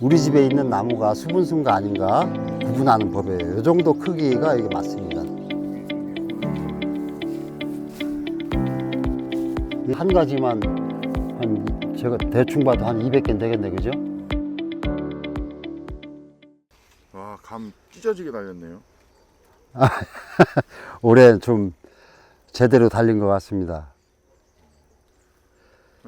우리 집에 있는 나무가 수분순가 아닌가 구분하는 법이에요. 이 정도 크기가 이게 맞습니다. 한 가지만 한 제가 대충 봐도 한 200개 되겠네, 그죠? 와, 감 찢어지게 달렸네요. 올해 좀 제대로 달린 것 같습니다.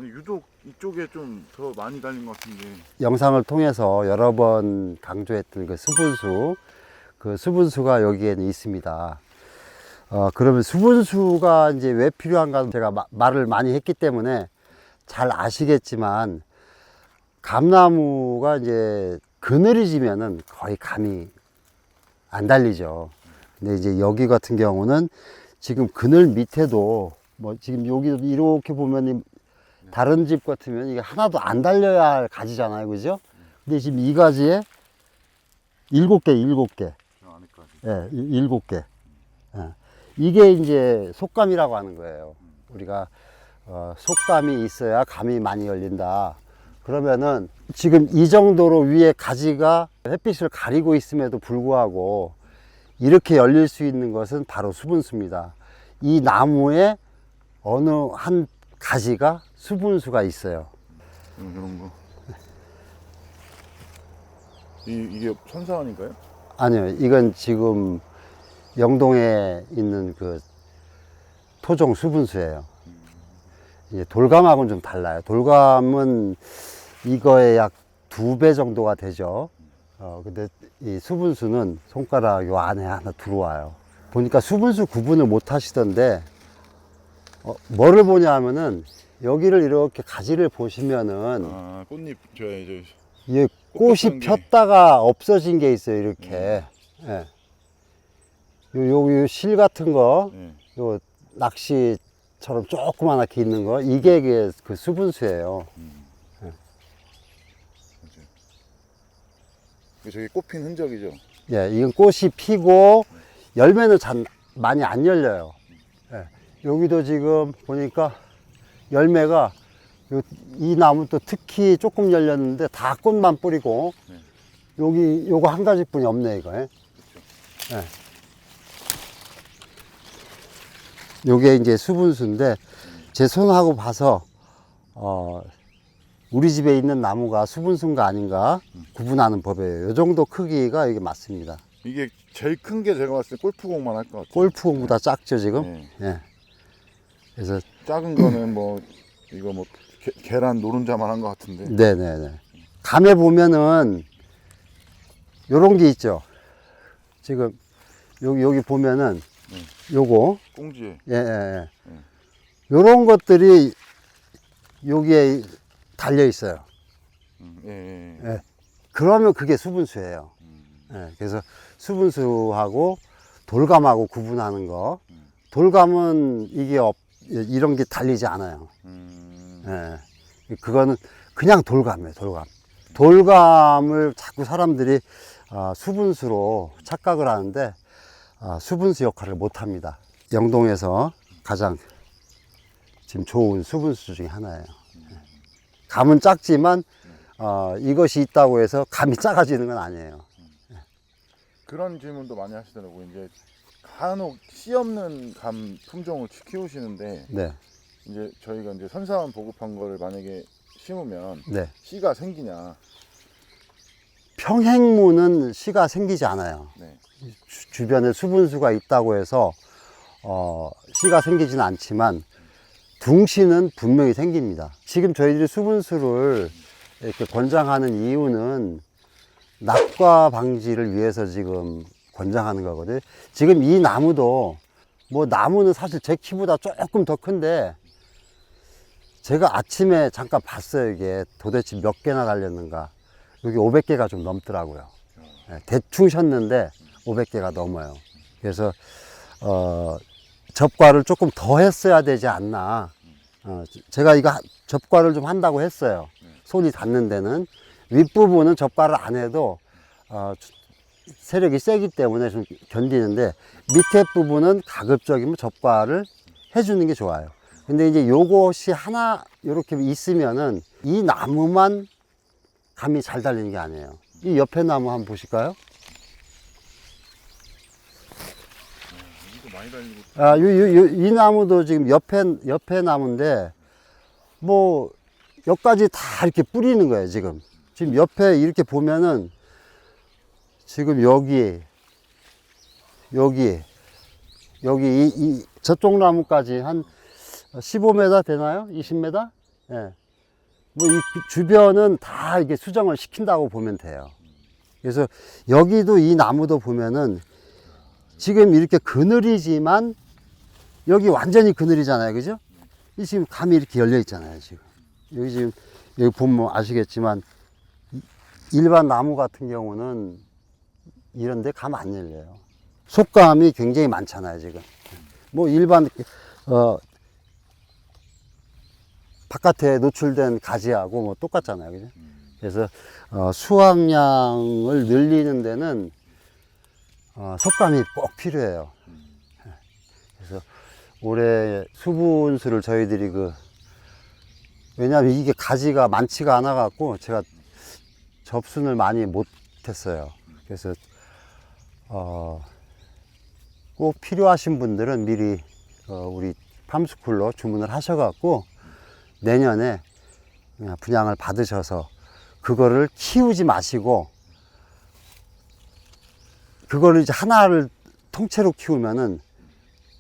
아니, 유독 이쪽에 좀 더 많이 달린 것 같은데. 영상을 통해서 여러 번 강조했던 그 수분수, 그 수분수가 여기에는 있습니다. 어, 그러면 수분수가 이제 왜 필요한가 제가 마- 말을 많이 했기 때문에 잘 아시겠지만 감나무가 이제 그늘이 지면은 거의 감이 안 달리죠. 근데 이제 여기 같은 경우는 지금 그늘 밑에도 뭐 지금 여기도 이렇게 보면 이 다른 집 같으면 이게 하나도 안 달려야 할 가지잖아요. 그죠? 근데 지금 이 가지에 일곱 개, 일곱 개. 저 안에까지. 예, 이- 일곱 개. 예. 이게 이제 속감이라고 하는 거예요. 우리가 어, 속감이 있어야 감이 많이 열린다. 그러면은 지금 이 정도로 위에 가지가 햇빛을 가리고 있음에도 불구하고 이렇게 열릴 수 있는 것은 바로 수분수입니다. 이 나무에 어느 한 가지가 수분수가 있어요. 이런, 이런 거. 이, 이게 선사원인가요? 아니요, 이건 지금 영동에 있는 그 토종 수분수예요. 이제 돌감하고는 좀 달라요. 돌감은 이거에 약두 배 정도가 되죠. 어, 근데 이 수분수는 손가락 요 안에 하나 들어와요. 보니까 수분수 구분을 못 하시던데, 어, 뭐를 보냐 하면은, 여기를 이렇게 가지를 보시면은, 아, 꽃잎, 저, 이제. 이게 꽃 꽃이 게. 폈다가 없어진 게 있어요, 이렇게. 예. 요, 요, 요 실 같은 거, 예. 요 낚시처럼 조그만하게 있는 거, 이게 그, 그 수분수예요. 이게 저기 꽃핀 흔적이죠? 예, 이건 꽃이 피고, 열매는 잘 많이 안 열려요. 예. 여기도 지금 보니까 열매가 요, 이 나무 또 특히 조금 열렸는데 다 꽃만 뿌리고, 네. 여기 요거 한 가지뿐이 없네, 이거. 예. 예. 요게 이제 수분수인데 제 손하고 봐서 어 우리 집에 있는 나무가 수분수인가 아닌가 구분하는 법이에요. 요 정도 크기가 이게 맞습니다. 이게 제일 큰 게 제가 봤을 때 골프공만 할 것 같아요. 골프공보다 작죠 지금. 네. 예. 그래서 작은 거는 뭐, 이거 뭐, 게, 계란 노른자만 한 것 같은데. 네네네. 감에 보면은 요런 게 있죠. 지금 여기 여기 보면은 요거 꽁지에. 예, 예, 예. 음. 요런 것들이 여기에 달려 있어요. 음, 예, 예, 예. 예. 그러면 그게 수분수예요. 음, 예, 그래서 수분수하고 돌감하고 구분하는 거. 음. 돌감은 이게 없, 이런 게 달리지 않아요. 음, 예. 그거는 그냥 돌감이에요, 돌감. 돌감을 자꾸 사람들이 아, 수분수로 착각을 하는데 아, 수분수 역할을 못 합니다. 영동에서 가장 지금 좋은 수분수 중에 하나예요. 예. 감은 작지만 어, 이것이 있다고 해서 감이 작아지는 건 아니에요. 그런 질문도 많이 하시더라고요. 이제 간혹 씨 없는 감 품종을 키- 키우시는데 네, 이제 저희가 이제 선사원 보급한 거를 만약에 심으면 네. 씨가 생기냐. 평행무는 씨가 생기지 않아요. 네. 주- 주변에 수분수가 있다고 해서 어, 씨가 생기지는 않지만 둥씨는 분명히 생깁니다. 지금 저희들이 수분수를 이렇게 권장하는 이유는 낙과 방지를 위해서 지금 권장하는 거거든요. 지금 이 나무도 뭐 나무는 사실 제 키보다 조금 더 큰데 제가 아침에 잠깐 봤어요. 이게 도대체 몇 개나 달렸는가. 여기 500개가 좀 넘더라고요. 예, 대충 셨는데 500개가 넘어요. 그래서 어, 접과를 조금 더 했어야 되지 않나. 어, 제가 이거 하- 접과를 좀 한다고 했어요. 손이 닿는 데는 윗부분은 접과를 안 해도 어, 세력이 세기 때문에 좀 견디는데 밑에 부분은 가급적이면 접과를 해주는 게 좋아요. 근데 이제 요것이 하나 이렇게 있으면은 이 나무만 감이 잘 달리는 게 아니에요. 이 옆에 나무 한번 보실까요? 아, 요, 요, 요, 이 나무도 지금 옆에, 옆에 나무인데, 뭐, 여기까지 다 이렇게 뿌리는 거예요, 지금. 지금 옆에 이렇게 보면은, 지금 여기, 여기, 여기, 이, 이, 저쪽 나무까지 한 15m 되나요? 20m? 예. 뭐, 이 주변은 다 이게 수정을 시킨다고 보면 돼요. 그래서 여기도 이 나무도 보면은 지금 이렇게 그늘이지만 여기 완전히 그늘이잖아요. 그죠? 이 지금 감이 이렇게 열려 있잖아요. 지금. 여기 지금 여기 보면 아시겠지만 이- 일반 나무 같은 경우는 이런데 감 안 열려요. 속감이 굉장히 많잖아요. 지금. 뭐 일반 어 바깥에 노출된 가지하고 뭐 똑같잖아요. 그죠? 그래서 어, 수확량을 늘리는 데는 어, 속감이 꼭 필요해요. 그래서 올해 수분수를 저희들이 그 왜냐하면 이게 가지가 많지가 않아 갖고 제가 접순을 많이 못 했어요. 그래서 어, 꼭 필요하신 분들은 미리 어, 우리 팜스쿨로 주문을 하셔갖고 내년에 분양을 받으셔서 그거를 키우지 마시고 그거를 이제 하나를 통째로 키우면은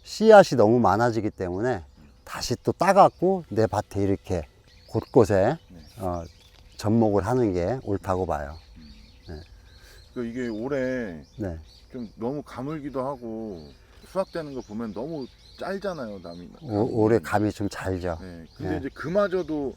씨앗이 너무 많아지기 때문에 다시 또 따갖고 내 밭에 이렇게 곳곳에 어, 접목을 하는 게 옳다고 봐요. 그 이게 올해 네. 좀 너무 가물기도 하고 수확되는 거 보면 너무 짧잖아요 남이 오, 올해 감이 좀 잘죠. 네. 근데 네. 이제 그마저도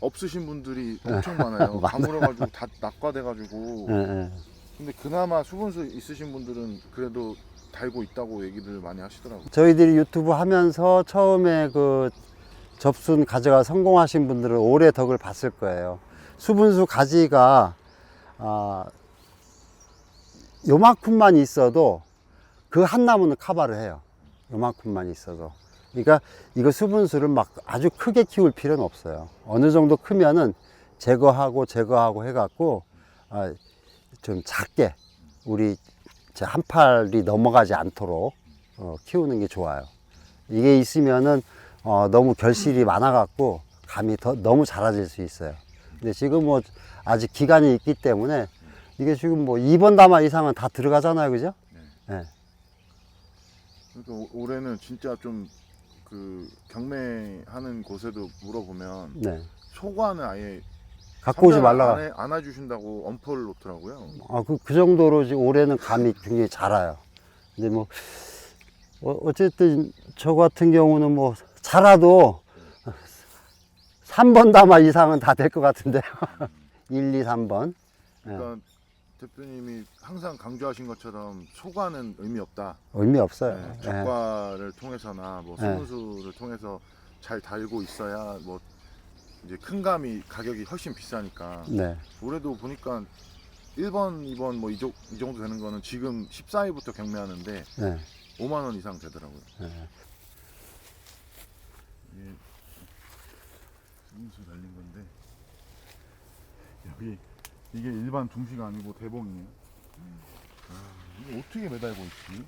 없으신 분들이 엄청 많아요. 가물어가지고 다 낙과돼가지고 예, 예. 근데 그나마 수분수 있으신 분들은 그래도 달고 있다고 얘기를 많이 하시더라고요 저희들이 유튜브 하면서 처음에 그 접순 가지가 성공하신 분들은 올해 덕을 봤을 거예요. 수분수 가지가 아, 요만큼만 있어도 그 한 나무는 커버를 해요. 요만큼만 있어도. 그러니까 이거 수분수를 막 아주 크게 키울 필요는 없어요. 어느 정도 크면은 제거하고 제거하고 해갖고 아, 좀 작게 우리 제한 팔이 넘어가지 않도록 어, 키우는 게 좋아요. 이게 있으면은 어, 너무 결실이 많아갖고 감이 더 너무 자라질 수 있어요. 근데 지금 뭐 아직 기간이 있기 때문에 이게 지금 뭐 2번 담아 이상은 다 들어가잖아요, 그죠? 네. 그러니까 오- 올해는 진짜 좀 그 경매하는 곳에도 물어보면 네. 초과는 아예 갖고 오지 말라가. 안, 해- 안아주신다고 엄포를 놓더라고요 아, 그, 그 정도로 지금 올해는 감이 굉장히 자라요. 근데 뭐, 어, 어쨌든 저 같은 경우는 뭐, 자라도 3번 담아 이상은 다 될 것 같은데요. 1, 2, 3번. 그러니까 대표님이 항상 강조하신 것처럼 초과는 의미 없다 의미 없어요. 네, 예. 적과를 통해서나 뭐 네. 수분수를 통해서 잘 달고 있어야 뭐 이제 큰 감이 가격이 훨씬 비싸니까 네. 올해도 보니까 1번, 2번 뭐 이 정도 되는 거는 지금 14위부터 경매하는데 네. 5만 원 이상 되더라고요. 네. 이게 수분수 달린 건데 여기 이게 일반 둥시가 아니고 대봉이에요. 아, 이거 어떻게 매달고 있지?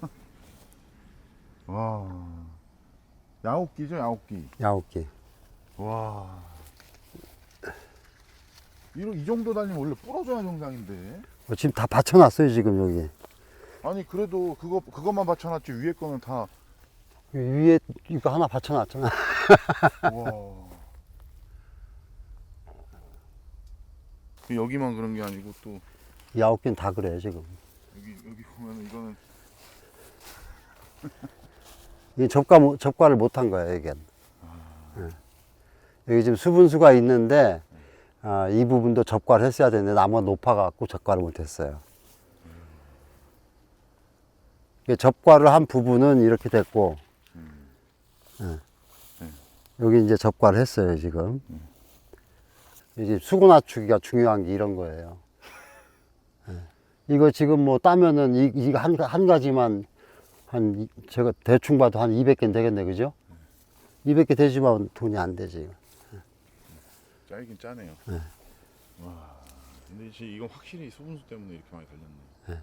와 야옥기죠 야옥기. 야옥기. 와. 이런 이 정도 달리면 원래 부러져야 정상인데. 어, 지금 다 받쳐놨어요, 지금 여기. 아니 그래도 그거 그것만 받쳐놨지 위에 거는 다. 위에 이거 하나 받쳐놨잖아. 와. 여기만 그런 게 아니고 또 야옥기는 다 그래요, 지금. 여기 여기 보면 이거는 이 접과, 못- 접과를 못 한 거예요, 여긴. 예. 여기 지금 수분수가 있는데, 아, 이 부분도 접과를 했어야 되는데, 나무가 높아갖고 접과를 못했어요. 이게 접과를 한 부분은 이렇게 됐고, 예. 여기 이제 접과를 했어요, 지금. 이제 수고 낮추기가 중요한 게 이런 거예요. 예. 이거 지금 뭐 따면은 이, 이거 한, 한 가지만 한 제가 대충 봐도 한 200개는 되겠네, 그죠? 200개 되지만 돈이 안 되지. 예. 짜이긴 짜네요. 네. 와, 근데 이건 확실히 소분수 때문에 이렇게 많이 달렸네. 네.